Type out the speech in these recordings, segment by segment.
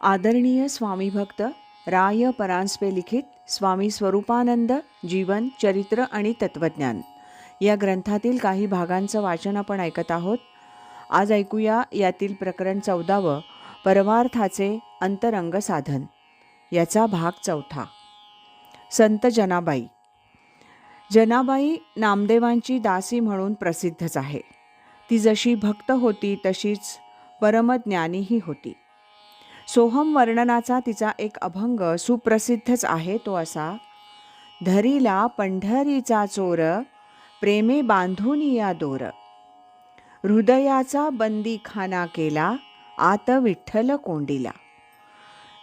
आदरणीय स्वामी भक्त राय परांजपे लिखित स्वामी स्वरूपानंद जीवन चरित्र आणि तत्वज्ञान. या ग्रंथातील काही भागांचं वाचन आपण ऐकत आहोत. आज ऐकूया यातील प्रकरण चौदावं परमार्थाचे अंतरंग साधन. याचा भाग चौथा. संत जनाबाई. जनाबाई नामदेवांची दासी म्हणून प्रसिद्धच आहे. ती जशी भक्त होती तशीच परमज्ञानीही होती. सोहम वर्णनाचा तिचा एक अभंग सुप्रसिद्धच आहे तो असा धरीला पंढरीचा चोर प्रेमे बांधून या दोर. हृदयाचा बंदी खाना केला आत विठ्ठल कोंडीला.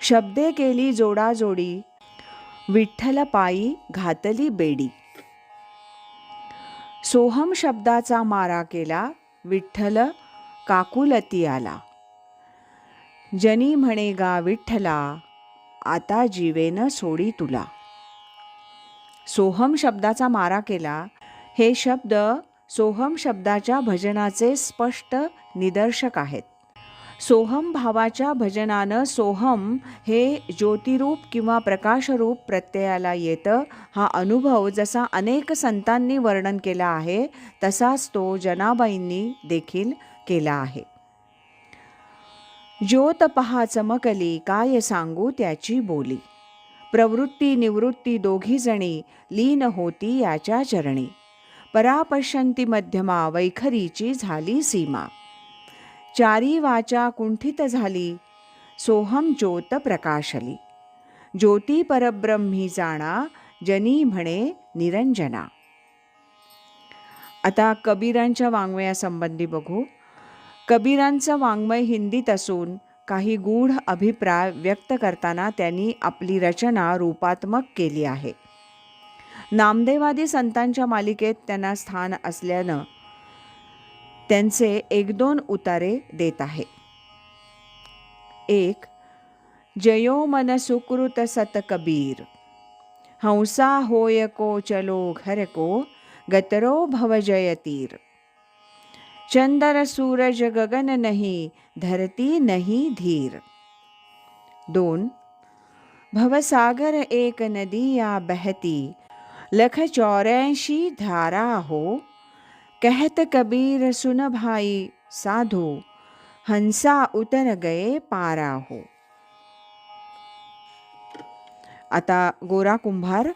शब्दे केली जोडाजोडी विठ्ठल पायी घातली बेडी. सोहम शब्दाचा मारा केला विठ्ठल काकुलती आला जनी म्हणे गा विठ्ठला आता जीवेन सोडी तुला. सोहम शब्दाचा मारा केला. हे शब्द सोहम शब्दाच्या भजनाचे स्पष्ट निदर्शक आहेत. सोहम भावाच्या भजनानं सोहम हे ज्योतिरूप किंवा प्रकाशरूप प्रत्ययाला येतं. हा अनुभव जसा अनेक संतांनी वर्णन केला आहे तसाच तो जनाबाईंनी देखील केला आहे. ज्योत पहा चमकली काय सांगू त्याची बोली. प्रवृत्ती निवृत्ती दोघी जणी लीन होती याच्या चरणी. परापश्यंती मध्यमा वैखरीची झाली सीमा. चारी वाचा कुंठित झाली. सोहम ज्योत प्रकाशली. ज्योती परब्रह्मी जाणा जनी म्हणे निरंजना. आता कबीरांच्या वाङ्मयासंबंधी बघू. कबीरांचं वाङ्मय हिंदीत असून काही गूढ अभिप्राय व्यक्त करताना त्यांनी आपली रचना रूपात्मक केली आहे. नामदेवादी संतांच्या मालिकेत त्यांना स्थान असल्यानं त्यांचे एक दोन उतारे देत आहे. एक जयो मन सुकृत सत कबीर हंसा होय को चलो घर को गतरो भव चंदन सूरज गगन नहीं धरती नहीं धीर। दोन भवसागर एक नदी या बहती लख चौरासी धारा हो। कहत कबीर सुन भाई साधो हंसा उतर गए पारा हो। आता गोरा कुंभार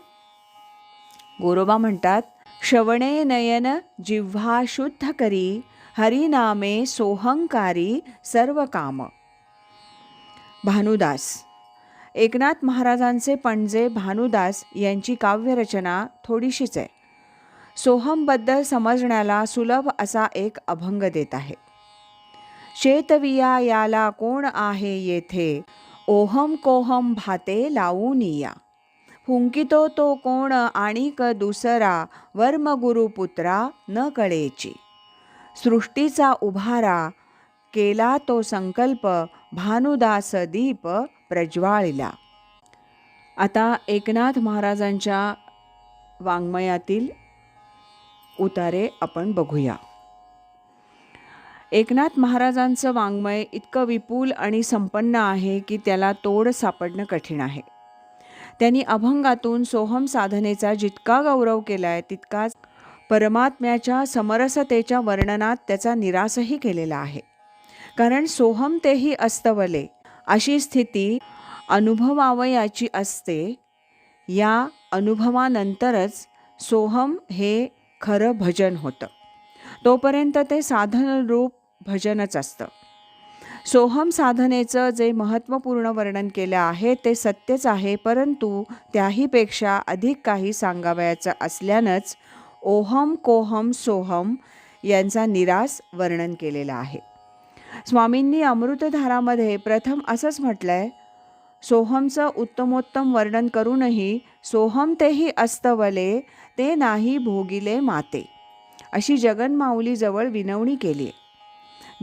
गोरोबा म्हणतात श्रवणे नयन जिव्हा शुद्ध करी हरिनामे सोहंकारी सर्व काम भानुदास. एकनाथ महाराजांचे पणजे भानुदास यांची काव्यरचना थोडीशीच आहे. सोहमबद्दल समजण्याला सुलभ असा एक अभंग देत आहे. शेतविया याला कोण आहे येथे? ओहम कोहम भाते लावून या फुंकितो तो कोण आणिक दुसरा? वर्म गुरुपुत्रा न कळेची. सृष्टीचा उभारा केला तो संकल्प भानुदास दीप प्रज्वाळिला. आता एकनाथ महाराजांच्या वाङ्मयातील उतारे आपण बघूया. एकनाथ महाराजांचं वाङ्मय इतकं विपुल आणि संपन्न आहे की त्याला तोड सापडणं कठीण आहे. त्यांनी अभंगातून सोहम साधनेचा जितका गौरव केला आहे तितकाच परमात्म्याच्या समरसतेच्या वर्णनात त्याचा निरासही केलेला आहे. कारण सोहम तेही अस्तवले. अशी स्थिती अनुभवावयाची असते. या अनुभवानंतरच सोहम हे खरं भजन होतं. तोपर्यंत ते साधनरूप भजनच असतं. सोहम साधनेचं जे महत्त्वपूर्ण वर्णन केलं आहे ते सत्यच आहे परंतु त्याहीपेक्षा अधिक काही सांगावयाचं असल्यानंच ओहम कोहम सोहम यांचा निरास वर्णन केलेला आहे. स्वामींनी अमृतधारामध्ये प्रथम असंच म्हटलं आहे सोहमचं उत्तमोत्तम वर्णन करूनही सोहम तेही अस्तवले ते नाही भोगिले माते अशी जगनमाऊलीजवळ विनवणी केली.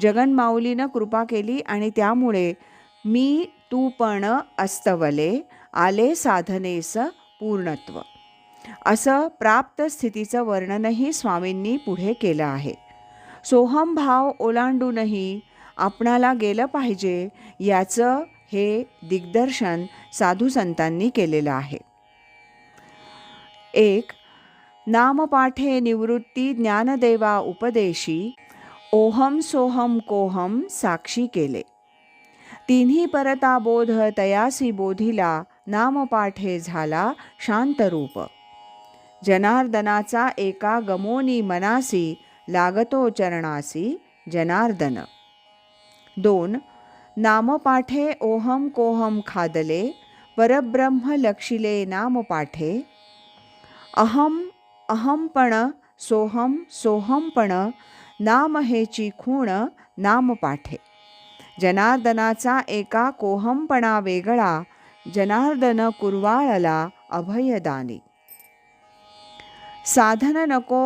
जगनमाऊलीनं कृपा केली आणि त्यामुळे मी तू पण अस्तवले आले साधनेस पूर्णत्व. असं प्राप्त स्थितीचं वर्णनही स्वामींनी पुढे केलं आहे. सोहम भाव ओलांडूनही आपणाला गेलं पाहिजे याचं हे दिग्दर्शन साधू संतांनी केलेलं आहे. एक नामपाठे निवृत्ती ज्ञानदेवा उपदेशी ओहम सोहम कोहम साक्षी केले. तिन्ही परता बोध तयासी बोधिला नामपाठे झाला शांतरूप. जनार्दनाचा एका गमोनी मनासी लागतो चरणासी जनार्दन. दोन नामपाठे ओहम कोहम खादले परब्रह्म लक्षिले नामपाठे. अहम अहमपण सोहम सोहमपण नामहेची खूण नामपाठे. जनार्दनाचा एका कोहमपणा वेगळा जनार्दन कुरवाळला अभयदानी. साधन नको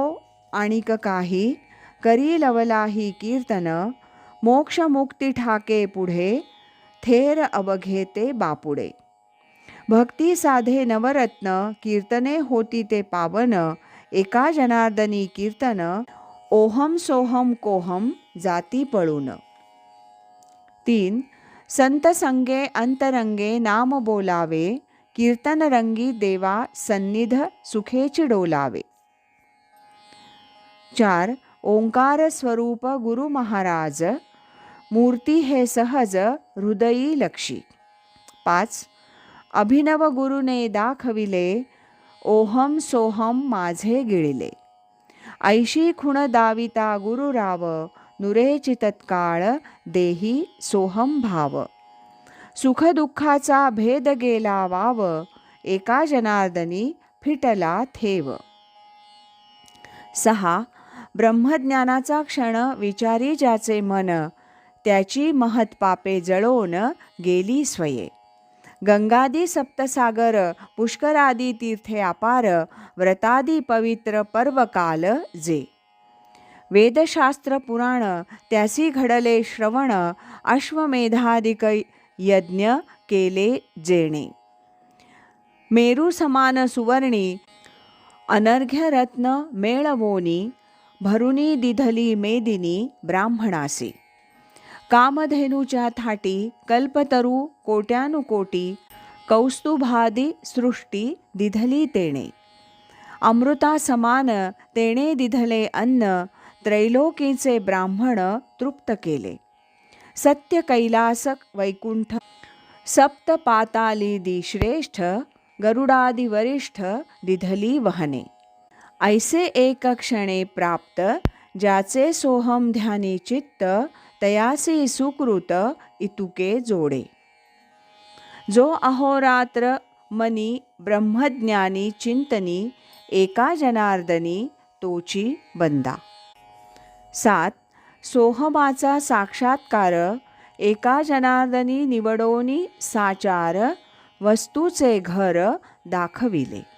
आणिक काही करी लवलाही कीर्तन मोक्ष मुक्ती ठाके पुढे थेर अवघेते बापुडे. भक्ती साधे नवरत्न कीर्तने होती ते पावन एका जनार्दनी कीर्तन ओहम सोहम कोहम जाती पळून. तीन संत संगे अंतरंगे नाम बोलावे कीर्तन रंगी देवा सन्निध सुखेची डोलावे. चार ओंकार स्वरूप गुरु महाराज मूर्ती हे सहज हृदयी लक्षी. पाच अभिनव गुरुने दाखविले ओहम सोहम माझे गिळिले. ऐशी खुण दाविता गुरुराव नुरेची तत्काळ देही सोहम भाव. सुखदुःखाचा भेद गेला वाव एका जनार्दनी फिटला थेव. सहा ब्रह्मज्ञानाचा क्षण विचारी ज्याचे मन त्याची महत्पापे जळोन गेली स्वये. गंगादी सप्तसागर पुष्करादी तीर्थे अपार व्रतादी पवित्र पर्वकाल जे. वेदशास्त्र पुराण त्यासी घडले श्रवण अश्वमेधादिक यज्ञ केले जेणे. मेरू समान सुवर्णी अनर्घ्य रत्न मेळवोनी भरुनी दिधली मेदिनी ब्राह्मणासी। कामधेनूच्या थाटी कल्पतरू कोट्यानुकोटी कौस्तुभादी सृष्टी दिधली तेणे। अमृता समान तेणे दिधले अन्न त्रैलोकीचे ब्राह्मण तृप्त केले। सत्य कैलासक वैकुंठ सप्त पातालीदी श्रेष्ठ गरुडादि वरिष्ठ दिधली वहने। ऐसे एक क्षणे प्राप्त ज्याचे सोहम ध्यानी चित्त तयासी सुकृत इतुके जोडे. जो अहोरात्र मनी ब्रह्मज्ञानी चिंतनी एका जनार्दनी तोची बंदा. सात सोहमाचा साक्षात्कार एका जनार्दनी निवडोनी साचार वस्तूचे घर दाखविले.